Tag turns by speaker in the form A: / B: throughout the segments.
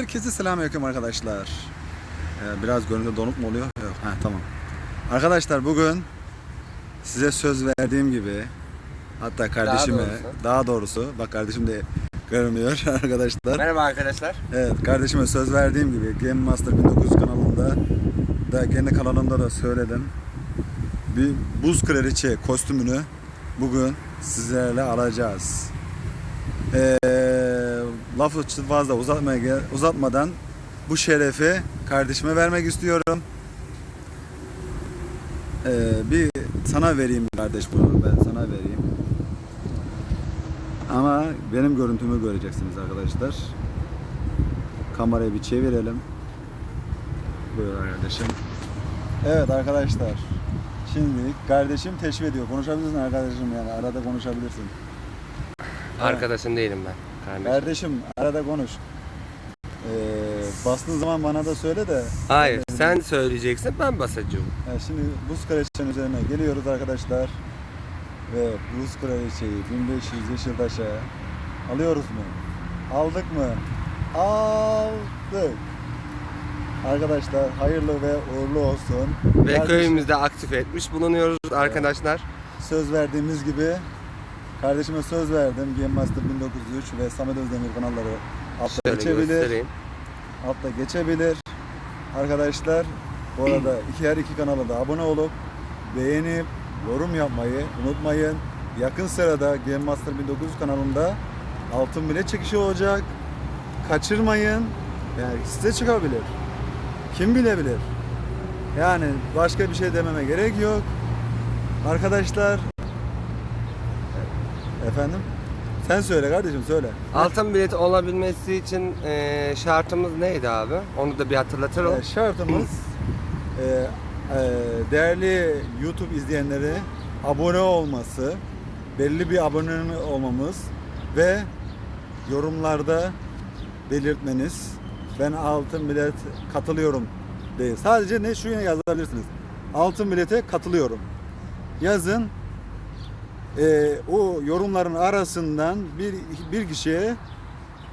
A: Herkese selamünaleyküm arkadaşlar. Ee, biraz görüntü donuk mu oluyor? Yok. Ha, tamam. Arkadaşlar bugün size söz verdiğim gibi hatta kardeşime daha doğrusu,
B: doğrusu.
A: bak kardeşim de görmüyor arkadaşlar.
B: Merhaba arkadaşlar.
A: Evet kardeşime söz verdiğim gibi Game Master 1900 kanalında da kendi kanalımda da söyledim. Bir buz kraliçe kostümünü bugün sizlerle alacağız. Ee, lafı fazla uzatmaya, uzatmadan bu şerefi kardeşime vermek istiyorum. Ee, bir sana vereyim kardeş bunu ben sana vereyim. Ama benim görüntümü göreceksiniz arkadaşlar. Kamerayı bir çevirelim. Buyur kardeşim. Evet arkadaşlar. Şimdi kardeşim teşvik ediyor. Konuşabilirsin arkadaşım yani arada konuşabilirsin.
B: Arkadaşın değilim ben. Kardeşim.
A: Kardeşim arada konuş. Ee, bastığın zaman bana da söyle de.
B: Hayır sen söyleyeceksin ben basacağım.
A: Yani şimdi buz kraliçenin üzerine geliyoruz arkadaşlar. Ve buz kraliçeyi 1500 yeşiltaşa alıyoruz mu? Aldık mı? Aldık. Arkadaşlar hayırlı ve uğurlu olsun.
B: Ve
A: Kardeşim,
B: köyümüzde aktif etmiş bulunuyoruz arkadaşlar.
A: Söz verdiğimiz gibi kardeşime söz verdim. Game Master 1903 ve Samet Özdemir kanalları altta
B: Şöyle
A: geçebilir.
B: göstereyim.
A: altta geçebilir. Arkadaşlar bu arada iki her iki kanala da abone olup beğenip yorum yapmayı unutmayın. Yakın sırada Game Master 1900 kanalında altın bilet çekişi olacak. Kaçırmayın. Yani size çıkabilir. Kim bilebilir? Yani başka bir şey dememe gerek yok. Arkadaşlar Efendim? Sen söyle kardeşim söyle.
B: Altın bilet olabilmesi için e, şartımız neydi abi? Onu da bir hatırlatalım.
A: Ee, şartımız e, e, değerli YouTube izleyenleri abone olması, belli bir abone olmamız ve yorumlarda belirtmeniz. Ben altın bilet katılıyorum değil. Sadece ne şunu yazabilirsiniz. Altın bilete katılıyorum. Yazın. E, o yorumların arasından bir bir kişiye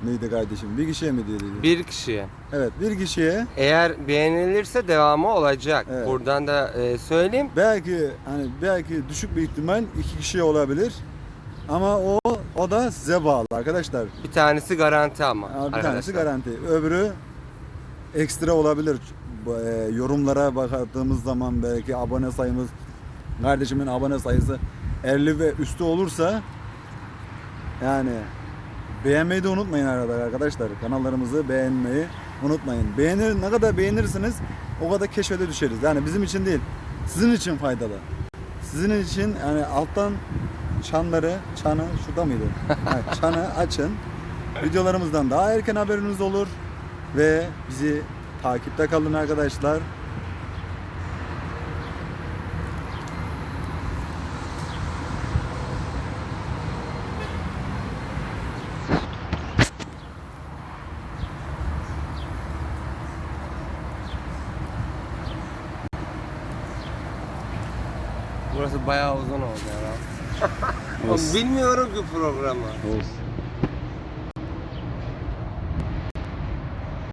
A: neydi kardeşim? Bir kişiye mi dedi?
B: Bir kişiye.
A: Evet, bir kişiye
B: Eğer beğenilirse devamı olacak.
A: Evet.
B: Buradan da e, söyleyeyim.
A: belki hani belki düşük bir ihtimal iki kişiye olabilir. Ama o o da size bağlı arkadaşlar.
B: Bir tanesi garanti ama.
A: Bir
B: arkadaşlar.
A: tanesi garanti. Öbürü ekstra olabilir. E, yorumlara baktığımız zaman belki abone sayımız kardeşimin abone sayısı 50 ve üstü olursa yani beğenmeyi de unutmayın arada arkadaşlar. Kanallarımızı beğenmeyi unutmayın. Beğenir ne kadar beğenirsiniz o kadar keşfete düşeriz. Yani bizim için değil, sizin için faydalı. Sizin için yani alttan çanları, çanı şurada mıydı? Ha, çanı açın. Videolarımızdan daha erken haberiniz olur ve bizi takipte kalın arkadaşlar.
B: Burası bayağı uzun oldu ya. Bilmiyorum ki programı.
A: Olsun.